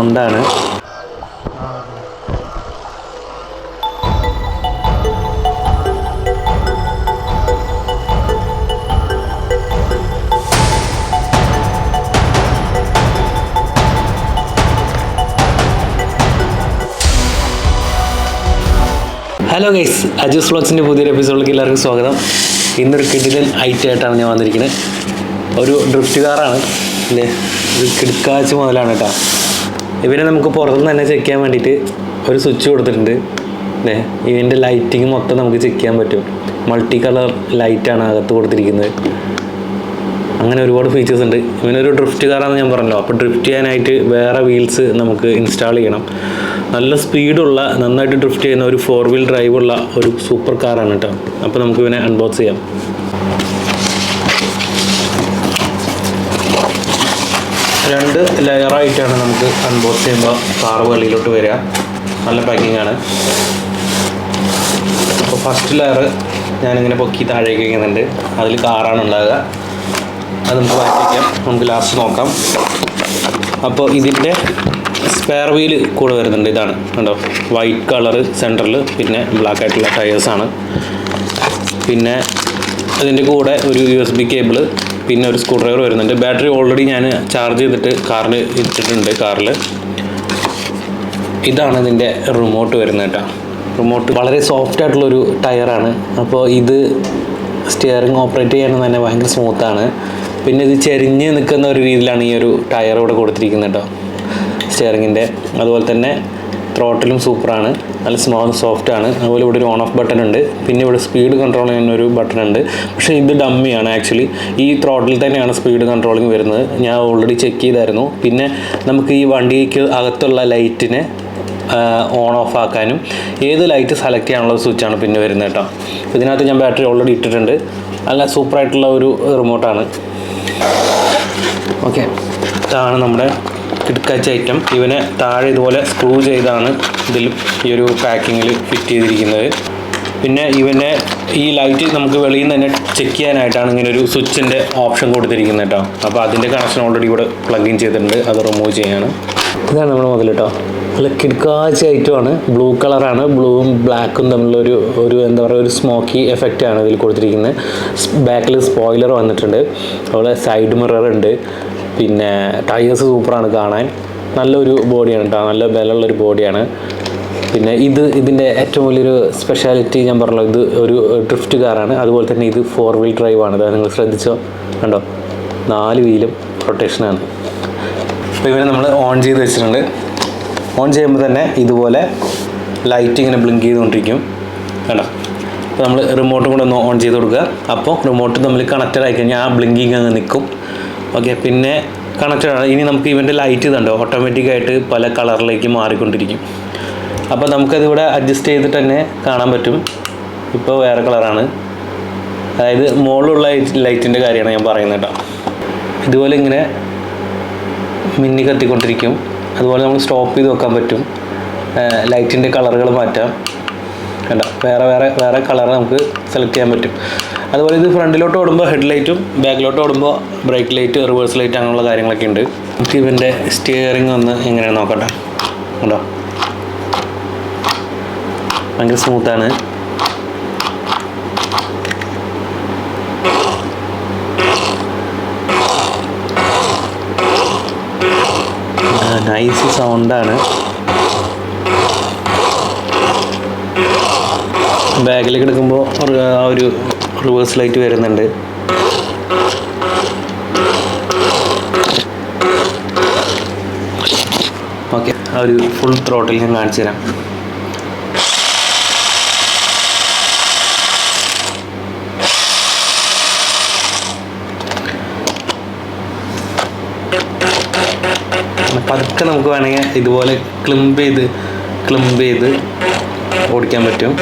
സൗണ്ടാണ് hello guys അജൂസ് വ്ളോഗ്സിന്റെ പുതിയൊരു എപ്പിസോഡിലേക്ക് എല്ലാവർക്കും സ്വാഗതം. ഇന്നൊരു കിടിലൻ ഐറ്റം ആയിട്ടാണ് ഞാൻ വന്നിരിക്കുന്നത്. ഒരു ഡ്രിഫ്റ്റ് കാറാണ് ഇത് കിടക്കാച്ച് മുതലാണ് കേട്ടോ. ഇവരെ നമുക്ക് പുറത്തുനിന്ന് തന്നെ ചെക്ക് ചെയ്യാൻ വേണ്ടിയിട്ട് ഒരു സ്വിച്ച് കൊടുത്തിട്ടുണ്ട്. അല്ലേ ഇതിന്റെ ലൈറ്റിങ് മൊത്തം നമുക്ക് ചെക്ക് ചെയ്യാൻ പറ്റും. മൾട്ടി കളർ ലൈറ്റാണ് അകത്ത് കൊടുത്തിരിക്കുന്നത്. അങ്ങനെ ഒരുപാട് ഫീച്ചേഴ്സ് ഉണ്ട്. ഇവനൊരു ഡ്രിഫ്റ്റ് കാറാണെന്ന് ഞാൻ പറഞ്ഞല്ലോ. അപ്പോൾ ഡ്രിഫ്റ്റ് ചെയ്യാനായിട്ട് വേറെ വീൽസ് നമുക്ക് ഇൻസ്റ്റാൾ ചെയ്യണം. നല്ല സ്പീഡുള്ള നന്നായിട്ട് ഡ്രിഫ്റ്റ് ചെയ്യുന്ന ഒരു ഫോർ വീൽ ഡ്രൈവുള്ള ഒരു സൂപ്പർ കാറാണ് കേട്ടോ. അപ്പോൾ നമുക്ക് ഇവനെ അൺബോക്സ് ചെയ്യാം. രണ്ട് ലെയറായിട്ടാണ് നമുക്ക് അൺബോക്സ് ചെയ്യുമ്പോൾ കാറ് വെളിയിലോട്ട് വരിക. നല്ല പാക്കിംഗ് ആണ്. അപ്പോൾ ഫസ്റ്റ് ലെയർ ഞാനിങ്ങനെ പൊക്കി താഴേക്ക് വയ്ക്കുന്നുണ്ട് അതിൽ കാറാണ് ഉണ്ടാകുക അത് നമുക്ക് മാറ്റിക്കാം നമുക്ക് ലാസ്റ്റ് നോക്കാം. അപ്പോൾ ഇതിന്റെ സ്പെയർ വീൽ കൂടെ വരുന്നുണ്ട്. ഇതാണ് കണ്ടോ? വൈറ്റ് കളർ സെന്ററിൽ പിന്നെ ബ്ലാക്ക് ആയിട്ടുള്ള ടയേഴ്സാണ് പിന്നെ അതിന്റെ കൂടെ ഒരു യു എസ് ബി കേബിൾ പിന്നെ ഒരു സ്ക്രൂ ഡ്രൈവർ വരുന്നുണ്ട്. ബാറ്ററി ഓൾറെഡി ഞാൻ ചാർജ് ചെയ്തിട്ട് കാറിൽ ഇട്ടിട്ടുണ്ട് കാറിൽ ഇതാണ് ഇതിന്റെ റിമോട്ട് വരുന്നത് കേട്ടോ. റിമോട്ട് വളരെ സോഫ്റ്റ് ആയിട്ടുള്ളൊരു ടയറാണ് അപ്പോൾ ഇത് സ്റ്റിയറിംഗ് ഓപ്പറേറ്റ് ചെയ്യാൻ തന്നെ ഭയങ്കര സ്മൂത്താണ് പിന്നെ ഇത് ചെരിഞ്ഞ് നിൽക്കുന്ന ഒരു രീതിയിലാണ് ഈ ഒരു ടയർ ഇവിടെ കൊടുത്തിരിക്കുന്നത് കേട്ടോ. സ്റ്റിയറിങ്ങിന്റെ അതുപോലെ തന്നെ ത്രോട്ടിലും സൂപ്പറാണ് നല്ല സ്മോൾ സോഫ്റ്റ് ആണ്. അതുപോലെ ഇവിടെ ഒരു ഓൺ ഓഫ് ബട്ടൺ ഉണ്ട്. പിന്നെ ഇവിടെ സ്പീഡ് കൺട്രോൾ ചെയ്യുന്ന ഒരു ബട്ടൺ ഉണ്ട്. പക്ഷേ ഇത് ഡമ്മിയാണ് ആക്ച്വലി ഈ ത്രോട്ടിൽ തന്നെയാണ് സ്പീഡ് കൺട്രോളിങ് വരുന്നത്. ഞാൻ ഓൾറെഡി ചെക്ക് ചെയ്തായിരുന്നു. പിന്നെ നമുക്ക് ഈ വണ്ടിക്ക് അകത്തുള്ള ലൈറ്റിനെ ഓൺ ഓഫ് ആക്കാനും ഏത് ലൈറ്റ് സെലക്ട് ചെയ്യാനുള്ള സ്വിച്ചാണ് പിന്നെ വരുന്നത് കേട്ടോ. ഇതിനകത്ത് ഞാൻ ബാറ്ററി ഓൾറെഡി ഇട്ടിട്ടുണ്ട്. നല്ല സൂപ്പറായിട്ടുള്ള ഒരു റിമോട്ടാണ് ഓക്കെ ഇതാണ് നമ്മുടെ കിടക്കാച്ച ഐറ്റം. ഇവനെ താഴെ ഇതുപോലെ സ്ക്രൂ ചെയ്താണ് ഇതിൽ ഈ ഒരു പാക്കിങ്ങിൽ ഫിറ്റ് ചെയ്തിരിക്കുന്നത്. പിന്നെ ഇവന്റെ ഈ ലൈറ്റ് നമുക്ക് വെളിയിൽ നിന്ന് തന്നെ ചെക്ക് ചെയ്യാനായിട്ടാണ് ഇങ്ങനെ ഒരു സ്വിച്ചിന്റെ ഓപ്ഷൻ കൊടുത്തിരിക്കുന്നത് കേട്ടോ അപ്പോൾ അതിന്റെ കണക്ഷൻ ഓൾറെഡി ഇവിടെ പ്ലഗ് ഇൻ ചെയ്തിട്ടുണ്ട്. അത് റിമൂവ് ചെയ്യാണ്. ഇതാണ് നമ്മൾ മുതൽ കേട്ടോ നല്ല കിടക്കാച്ച ഐറ്റമാണ് ബ്ലൂ കളറാണ് ബ്ലൂവും ബ്ലാക്കും തമ്മിലൊരു ഒരു എന്താ പറയുക ഒരു സ്മോക്കി എഫക്റ്റ് ആണ് ഇതിൽ കൊടുത്തിരിക്കുന്നത്. ബാക്കിൽ സ്പോയിലർ വന്നിട്ടുണ്ട്. അതുപോലെ സൈഡ് മിറർ ഉണ്ട്. പിന്നെ ടയേഴ്സ് സൂപ്പറാണ് കാണാൻ. നല്ലൊരു ബോഡിയാണ് കേട്ടോ നല്ല ബലമുള്ളൊരു ബോഡിയാണ്. പിന്നെ ഇത് ഇതിന്റെ ഏറ്റവും വലിയൊരു സ്പെഷ്യാലിറ്റി ഞാൻ പറഞ്ഞല്ലോ ഇത് ഒരു ഡ്രിഫ്റ്റ് കാറാണ് അതുപോലെ തന്നെ ഇത് ഫോർ വീൽ ഡ്രൈവ് ആണ്. അതായത് നിങ്ങൾ ശ്രദ്ധിച്ചോ? കണ്ടോ? നാല് വീലും റൊട്ടേഷനാണ് അപ്പോൾ ഇവനെ നമ്മൾ ഓൺ ചെയ്ത് വെച്ചിട്ടുണ്ട്. ഓൺ ചെയ്യുമ്പോൾ തന്നെ ഇതുപോലെ ലൈറ്റ് ഇങ്ങനെ ബ്ലിങ്ക് ചെയ്തുകൊണ്ടിരിക്കും. കണ്ടോ? അപ്പോൾ നമ്മൾ റിമോട്ടും കൂടെ ഒന്ന് ഓൺ ചെയ്ത് കൊടുക്കുക. അപ്പോൾ റിമോട്ട് നമ്മൾ കണക്റ്റഡ് ആയി കഴിഞ്ഞാൽ ആ ബ്ലിങ്കിങ് അങ്ങ് നിൽക്കും ഓക്കെ പിന്നെ കണക്റ്റഡ് ആണ്. ഇനി നമുക്ക് ഇവന്റെ ലൈറ്റ് ഇതുണ്ടോ. ഓട്ടോമാറ്റിക്കായിട്ട് പല കളറിലേക്ക് മാറിക്കൊണ്ടിരിക്കും. അപ്പോൾ നമുക്കതിവിടെ അഡ്ജസ്റ്റ് ചെയ്തിട്ട് തന്നെ കാണാൻ പറ്റും. ഇപ്പോൾ വേറെ കളറാണ് അതായത് മുകളിലുള്ള ലൈറ്റിന്റെ കാര്യമാണ് ഞാൻ പറയുന്നത് കേട്ടോ. ഇതുപോലെ ഇങ്ങനെ മിന്നി കത്തിക്കൊണ്ടിരിക്കും. അതുപോലെ നമ്മൾ സ്റ്റോപ്പ് ചെയ്ത് വെക്കാൻ പറ്റും. ലൈറ്റിന്റെ കളറുകൾ മാറ്റാം. വേണ്ട വേറെ വേറെ വേറെ കളർ നമുക്ക് സെലക്ട് ചെയ്യാൻ പറ്റും. അതുപോലെ ഇത് ഫ്രണ്ടിലോട്ട് ഓടുമ്പോൾ ഹെഡ് ലൈറ്റും ബാക്കിലോട്ട് ഓടുമ്പോൾ ബ്രേക്ക് ലൈറ്റ് റിവേഴ്സ് ലൈറ്റ് അങ്ങനെയുള്ള കാര്യങ്ങളൊക്കെ ഉണ്ട്. നമുക്ക് ഇവന്റെ സ്റ്റിയറിംഗ് ഒന്ന് എങ്ങനെയാണ് നോക്കട്ടെ. ഉണ്ടോ ഭയങ്കര സ്മൂത്താണ് നൈസ് സൗണ്ടാണ് ബാഗിലേക്ക് എടുക്കുമ്പോൾ ആ ഒരു റിവേഴ്സ് ലൈറ്റ് വരുന്നുണ്ട്. ഓക്കെ ആ ഒരു ഫുൾ ത്രോട്ടിൽ ഞാൻ കാണിച്ചു തരാം. പതുക്കെ നമുക്ക് വേണമെങ്കിൽ ഇതുപോലെ ക്ലിംബ് ചെയ്ത് ക്ലിംബ് ചെയ്ത് ഓടിക്കാൻ പറ്റും.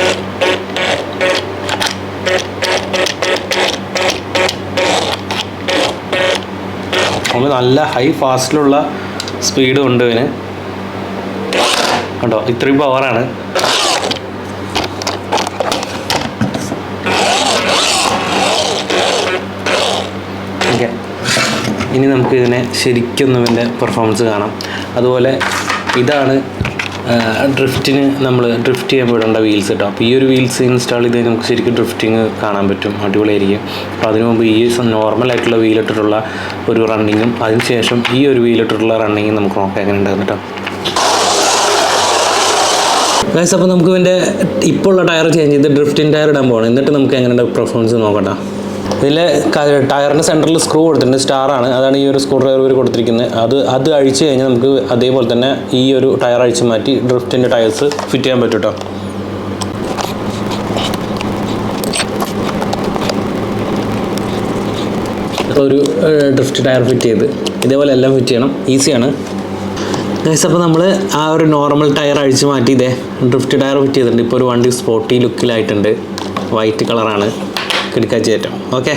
നമുക്ക് നല്ല ഹൈ ഫാസ്റ്റിലുള്ള സ്പീഡും ഉണ്ട് ഇതിന്. കണ്ടോ? ഇത്രയും പവറാണ് ഇനി നമുക്ക് ഇതിനെ ശരിക്കും ഇതിന്റെ പെർഫോമൻസ് കാണാം. അതുപോലെ ഇതാണ് ഡ്രിഫ്റ്റിന് നമ്മൾ ഡ്രിഫ്റ്റ് ചെയ്യാൻ വിടേണ്ട വീൽസ് കേട്ടോ അപ്പോൾ ഈ ഒരു വീൽസ് ഇൻസ്റ്റാൾ ചെയ്ത് നമുക്ക് ശരിക്കും ഡ്രിഫ്റ്റിങ് കാണാൻ പറ്റും. അടിപൊളിയായിരിക്കും. അപ്പോൾ അതിനു മുമ്പ് ഈ നോർമലായിട്ടുള്ള വീലിട്ടിട്ടുള്ള ഒരു റണ്ണിങ്ങും അതിനുശേഷം ഈ ഒരു വീലിട്ടിട്ടുള്ള റണ്ണിങ്ങും നമുക്ക് നോക്കാം എങ്ങനെ ഉണ്ടാകും കേട്ടോ. ഗൈസ് അപ്പോൾ നമുക്ക് ഇതിന്റെ ഇപ്പോൾ ഉള്ള ടയർ ചേഞ്ച് ചെയ്ത് ഡ്രിഫ്റ്റിൻ ടയർ ഇടാൻ പോകണം എന്നിട്ട് നമുക്ക് എങ്ങനെ പെർഫോമൻസ് നോക്കട്ടെ. ഇതിൽ ടയറിന്റെ സെന്ററിൽ സ്ക്രൂ കൊടുത്തിട്ടുണ്ട് സ്റ്റാറാണ് അതാണ് ഈ ഒരു സ്ക്രൂ ഡ്രൈവർ കൊടുത്തിരിക്കുന്നത് അത് അത് അഴിച്ച് കഴിഞ്ഞാൽ നമുക്ക് അതേപോലെ തന്നെ ഈ ഒരു ടയർ അഴിച്ച് മാറ്റി ഡ്രിഫ്റ്റിന്റെ ടയർസ് ഫിറ്റ് ചെയ്യാൻ പറ്റും കേട്ടോ ഒരു ഡ്രിഫ്റ്റ് ടയർ ഫിറ്റ് ചെയ്ത്. ഇതേപോലെ എല്ലാം ഫിറ്റ് ചെയ്യണം. ഈസിയാണ് ഗൈസ് അപ്പോൾ നമ്മൾ ആ ഒരു നോർമൽ ടയർ അഴിച്ച് മാറ്റി ഇതേ ഡ്രിഫ്റ്റ് ടയർ ഫിറ്റ് ചെയ്തിട്ടുണ്ട്. ഇപ്പോൾ ഒരു വണ്ടി സ്പോട്ടി ലുക്കിലായിട്ടുണ്ട്. വൈറ്റ് കളറാണ്. കിടക്കാച്ചി ചേറ്റം ഓക്കെ?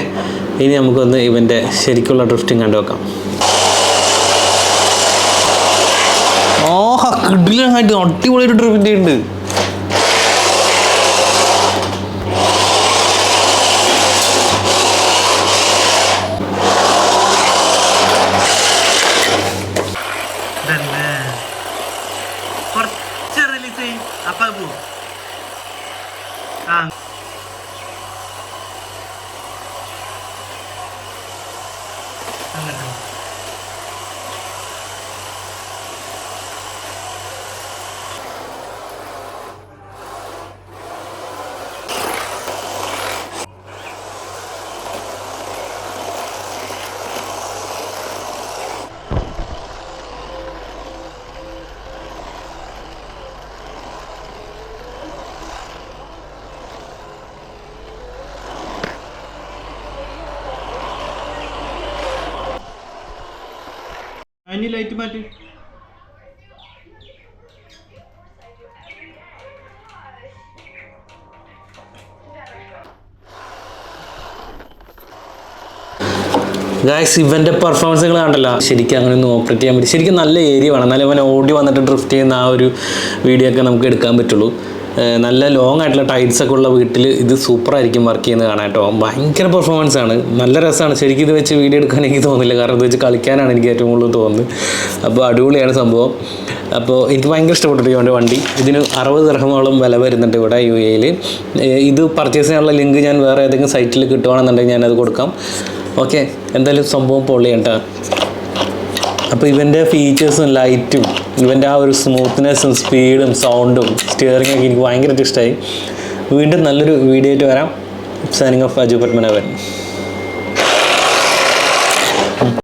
ഇനി നമുക്കൊന്ന് ഇവന്റെ ശരിക്കുള്ള ഡ്രിഫ്റ്റിംഗ് കണ്ടു വെക്കാം ഓഹ കിടിലായിട്ട് ഒരു ഡ്രിഫ്റ്റ് ചെയ്യുന്നുണ്ട് തന്നെ കുറച്ച് റിലീസ് ചെയ്യും അപ്പൊ അത് പോവും ആ അങ്ങനെ അതിന് ലൈറ്റ് മാറ്റി. ഗായ്സ് ഇവന്റെ നിങ്ങൾ കണ്ടല്ലോ. ശരിക്കും അങ്ങനെ ഒന്ന് ഓപ്പറേറ്റ് ചെയ്യാൻ പറ്റും. ശരിക്കും നല്ല ഏരിയ വേണം. എന്നാലും ഇവൻ ഓടി വന്നിട്ട് ഡ്രിഫ്റ്റ് ചെയ്യുന്ന ആ ഒരു വീഡിയോ ഒക്കെ നമുക്ക് എടുക്കാൻ പറ്റുള്ളൂ. നല്ല ലോങ് ആയിട്ടുള്ള ടൈറ്റ്സ് ഒക്കെ ഉള്ള വീട്ടിൽ ഇത് സൂപ്പറായിരിക്കും വർക്ക് ചെയ്യുന്നത് കാണാൻ കേട്ടോ. ഭയങ്കര പെർഫോമൻസ് ആണ്. നല്ല രസമാണ്. ശരിക്കും ഇത് വെച്ച് വീഡിയോ എടുക്കാൻ എനിക്ക് തോന്നുന്നില്ല. കാരണം ഇത് വെച്ച് കളിക്കാനാണ് എനിക്ക് ഏറ്റവും കൂടുതൽ തോന്നുന്നത്. അപ്പോൾ അടിപൊളിയാണ് സംഭവം. അപ്പോൾ എനിക്ക് ഭയങ്കര ഇഷ്ടപ്പെട്ടു ഇവന്റെ വണ്ടി. ഇതിന് അറുപത് ദർഹമോളം വില വരുന്നുണ്ട് ഇവിടെ യു എയിൽ ഇത് പർച്ചേസ് ചെയ്യാനുള്ള ലിങ്ക് ഞാൻ വേറെ ഏതെങ്കിലും സൈറ്റിൽ കിട്ടുവാണെന്നുണ്ടെങ്കിൽ ഞാനത് കൊടുക്കാം. ഓക്കെ എന്തായാലും സംഭവം പൊള്ളിയാണ് അപ്പോൾ ഇവന്റെ ഫീച്ചേഴ്സും ലൈറ്റും ഇവന്റെ ആ ഒരു സ്മൂത്ത്നെസ്സും സ്പീഡും സൗണ്ടും സ്റ്റിയറിംഗ് ഒക്കെ എനിക്ക് ഭയങ്കരമായിട്ട് ഇഷ്ടമായി വീണ്ടും നല്ലൊരു വീഡിയോ ആയിട്ട് വരാം. Signing off Aju Padmanabhan.